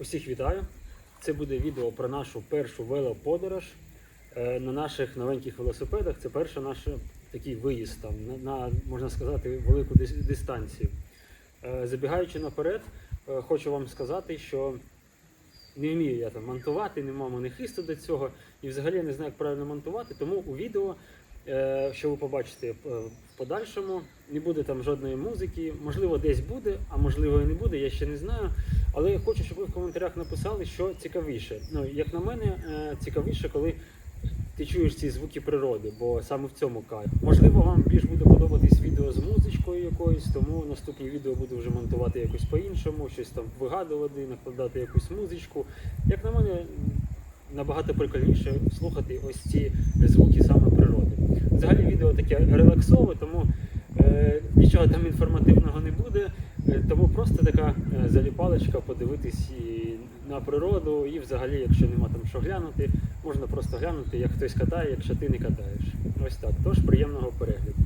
Усіх вітаю! Це буде відео про нашу першу велоподорож е, на наших новеньких велосипедах. Це перший наш такий виїзд там, на, на, можна сказати, велику дистанцію. Е, Забігаючи наперед, е, хочу вам сказати, що не вмію я там монтувати, нема в мене хисту до цього, і взагалі я не знаю, як правильно монтувати. Тому у відео, що ви побачите е, в подальшому, не буде там жодної музики. Можливо, десь буде, а можливо і не буде, я ще не знаю. Але я хочу, щоб ви в коментарях написали, що цікавіше. Ну, як на мене, е, цікавіше, коли ти чуєш ці звуки природи, бо саме в цьому кайф. Можливо, вам більш буде подобатись відео з музичкою якоюсь, тому наступні відео буду вже монтувати якось по-іншому, щось там вигадувати, накладати якусь музичку. Як на мене, набагато прикольніше слухати ось ці звуки саме. Взагалі відео таке релаксове, тому е, нічого там інформативного не буде. Е, Тому просто така е, заліпалочка подивитись і на природу, і взагалі, якщо нема там що глянути, можна просто глянути, як хтось катає, якщо ти не катаєш. Ось так. Тож приємного перегляду.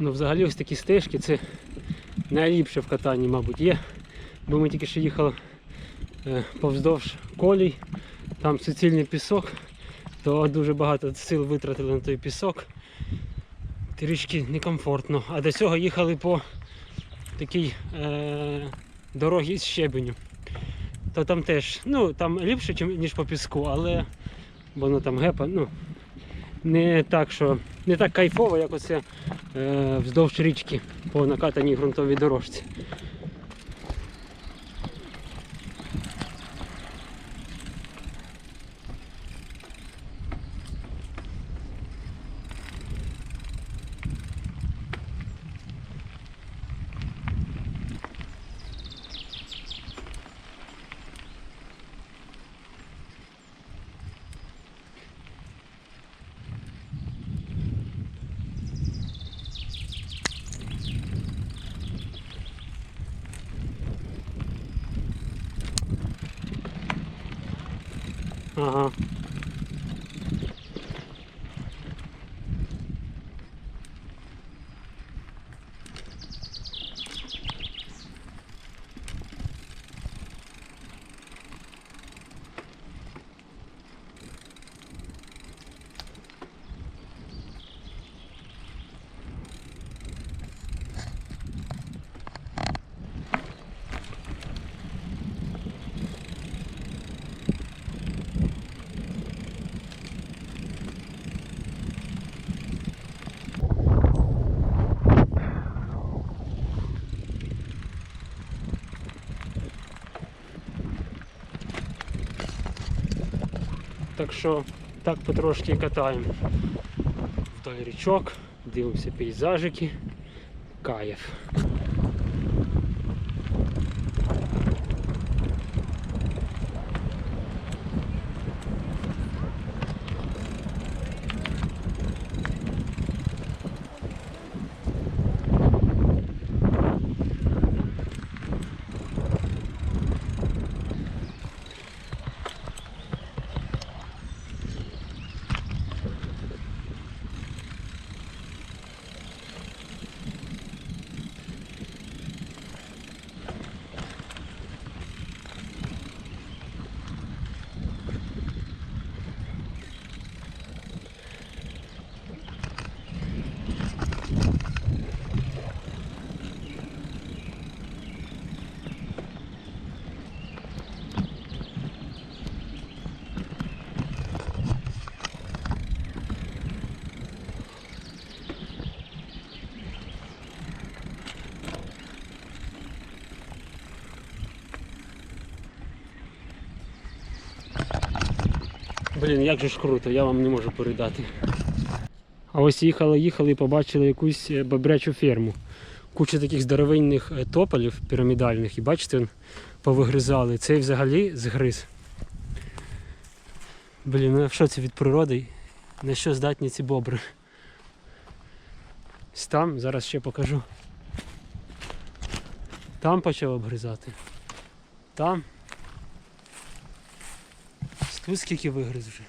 Ну, взагалі, ось такі стежки це найліпше в катанні, мабуть, є. Бо ми тільки що їхали е, повздовж колій, там суцільний пісок, то дуже багато сил витратили на той пісок. Трішки некомфортно. А до цього їхали по такій е, дорогі з щебеню. То там теж, ну там ліпше, ніж по піску, але воно там гепа, ну не так, що не так кайфово, як оце е, вздовж річки по накатаній ґрунтовій дорожці. Uh-huh. Так що так потрошки катаємо вдоль річок, дивимося пейзажики, кайф. Блін, як же ж круто, я вам не можу передати. А ось їхали, їхали і побачили якусь е, бобрячу ферму. Куча таких здоровенних е, тополів пірамідальних, і бачите, повигризали. Цей взагалі згриз. Блін, ну що це від природи? На що здатні ці бобри? Там, зараз ще покажу. Там почав обгризати. Там. Тут скільки вигриз вже.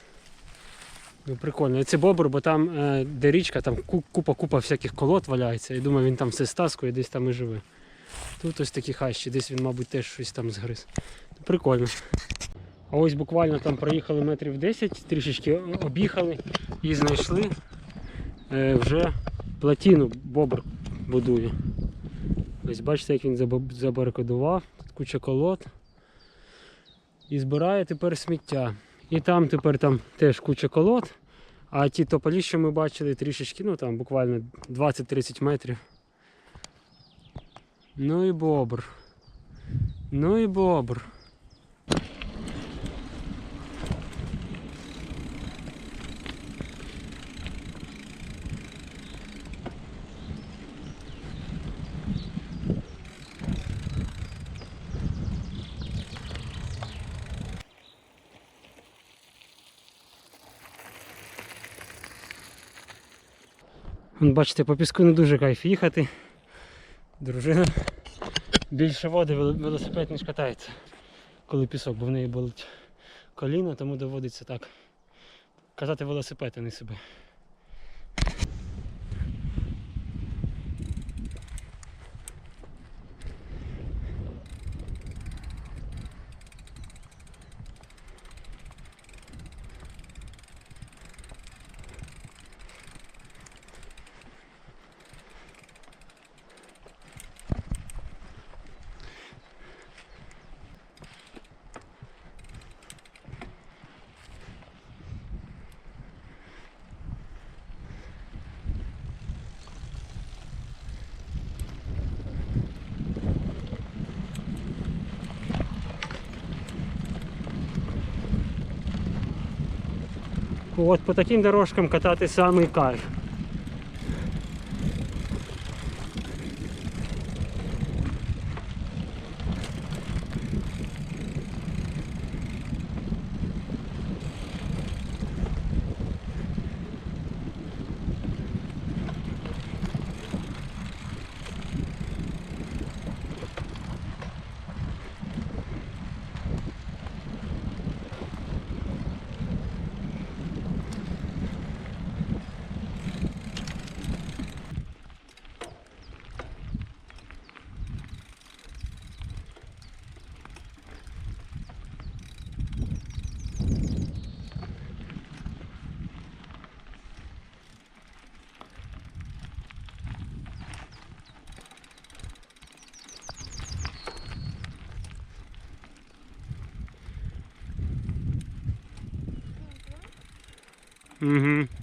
Ну, прикольно. Це бобр, бо там, е, де річка, там купа-купа всяких колод валяється. І думаю, він там все стаскує, десь там і живе. Тут ось такі хащі, десь він, мабуть, теж щось там згриз. Прикольно. А ось буквально там проїхали метрів 10, трішечки об'їхали і знайшли е, вже плотину бобр будує. Ось бачите, як він забарикадував, тут куча колод. І збирає тепер сміття. І там тепер там теж куча колод. А ті тополі, що ми бачили, трішечки, ну там буквально 20-30 метрів. Ну і бобр. Ну і бобр. Вон, бачите, по піску не дуже кайф їхати. Дружина більше води велосипед ніж катається, коли пісок, бо в неї болить коліно, тому доводиться так. Казати велосипед, а не себе. От по таким дорожкам катати самий кайф. Mm-hmm.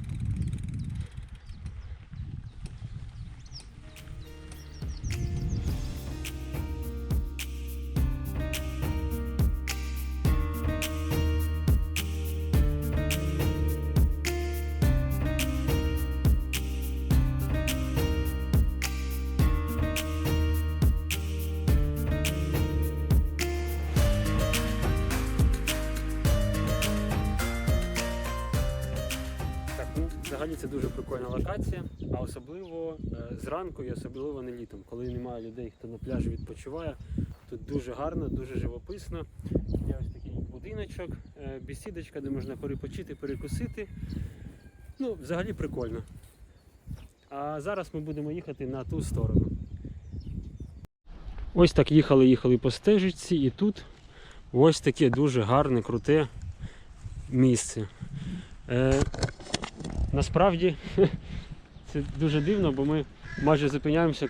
Це дуже прикольна локація, а особливо е, зранку і особливо не літом, коли немає людей, хто на пляжі відпочиває. Тут дуже гарно, дуже живописно. Є ось такий будиночок, е, бесідочка, де можна перепочити, перекусити. Ну, взагалі прикольно. А зараз ми будемо їхати на ту сторону. Ось так їхали, їхали по стежечці, і тут ось таке дуже гарне, круте місце. Насправді це дуже дивно, бо ми майже зупиняємося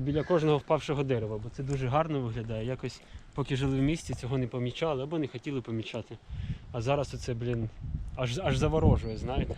біля кожного впавшого дерева, бо це дуже гарно виглядає. Якось поки жили в місті, цього не помічали або не хотіли помічати. А зараз оце, блін, аж, аж заворожує, знаєте.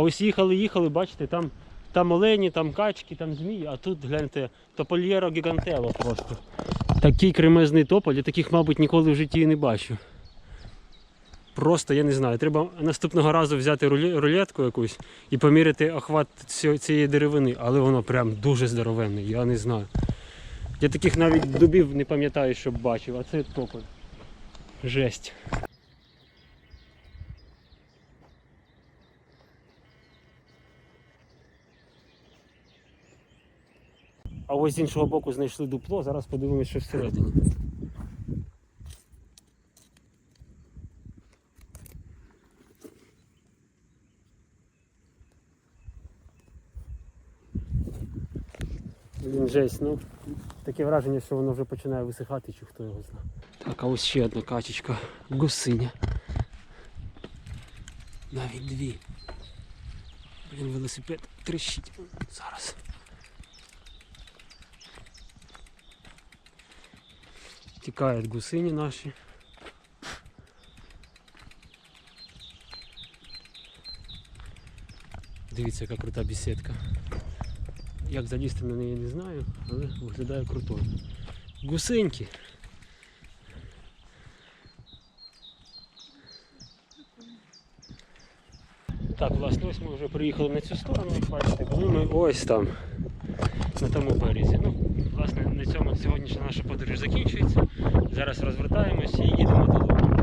А ось їхали, їхали, бачите, там, там олені, там качки, там змії, а тут гляньте, топольєро гігантело просто. Такий кремезний тополь, я таких, мабуть, ніколи в житті і не бачу. Просто я не знаю. Треба наступного разу взяти рулетку якусь і поміряти охват цієї деревини, але воно прям дуже здоровенне, я не знаю. Я таких навіть дубів не пам'ятаю, щоб бачив, а це тополь. Жесть. А ось з іншого боку знайшли дупло, зараз подивимось, що всередині. Блін, жесть, ну таке враження, що воно вже починає висихати, чи хто його знає. Так, а ось ще одна качечка. Гусиня. Навіть дві. Блін, велосипед трещить. Зараз. Тікають гусині наші. Дивіться, яка крута бесідка. Як залізти на неї не знаю, але виглядає крутою. Гусеньки. Так, власне, ось ми вже приїхали на цю сторону, як бачите, були ми ось там, на тому березі. Ну, власне, на цьому сьогоднішня наша подорож закінчується. Зараз розвертаємось і їдемо додому.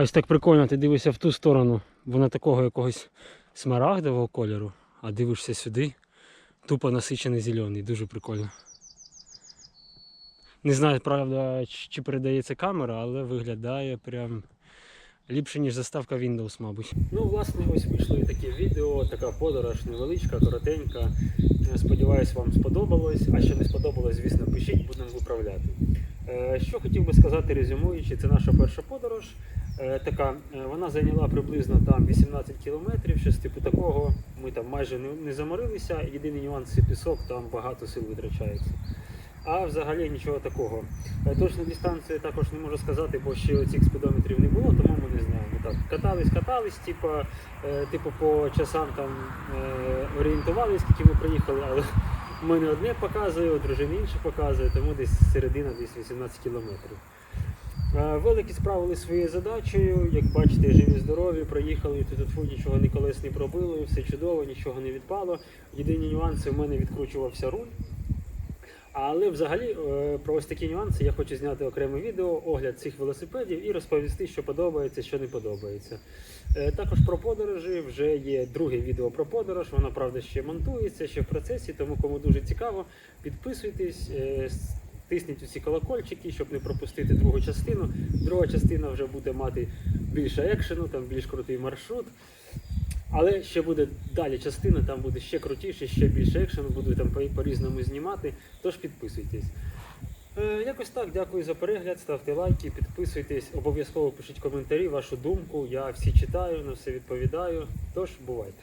А ось так прикольно, ти дивишся в ту сторону, вона такого якогось смарагдового кольору, а дивишся сюди, тупо насичений зелений, дуже прикольно. Не знаю, правда, чи передається камера, але виглядає прям ліпше, ніж заставка Windows, мабуть. Ну, власне, ось вийшло і таке відео, така подорож невеличка, коротенька. Е, Сподіваюсь, вам сподобалось. А що не сподобалось, звісно, пишіть, будемо виправляти. Е, Що хотів би сказати, резюмуючи, це наша перша подорож. Е, Така, е, вона зайняла приблизно там 18 кілометрів, щось типу такого. Ми там майже не, не заморилися. Єдиний нюанс це пісок, там багато сил витрачається. А взагалі нічого такого. Е, Точну дистанцію також не можу сказати, бо ще цих спідометрів не було, тому ми не знаємо. Так, катались, катались, типу, типу по часам там орієнтувалися, скільки ми приїхали, але в мене одне показує, у дружини інше показує, тому десь середина, десь 18 кілометрів. Е, Великі справили своєю задачею, як бачите, живі здорові, проїхали тут нічого ні колес не пробило, все чудово, нічого не відпало. Єдині нюанси в мене відкручувався руль. Але взагалі е, про ось такі нюанси я хочу зняти окреме відео, огляд цих велосипедів і розповісти, що подобається, що не подобається. Е, Також про подорожі вже є друге відео про подорож. Воно правда ще монтується, ще в процесі. Тому кому дуже цікаво, підписуйтесь, тисніть усі колокольчики, щоб не пропустити другу частину. Друга частина вже буде мати більше екшену, там більш крутий маршрут. Але ще буде далі частина, там буде ще крутіше, ще більше екшену, буду там по- по-різному знімати. Тож підписуйтесь. Е, якось так, дякую за перегляд, ставте лайки, підписуйтесь, обов'язково пишіть коментарі, вашу думку. Я всі читаю, на все відповідаю. Тож бувайте.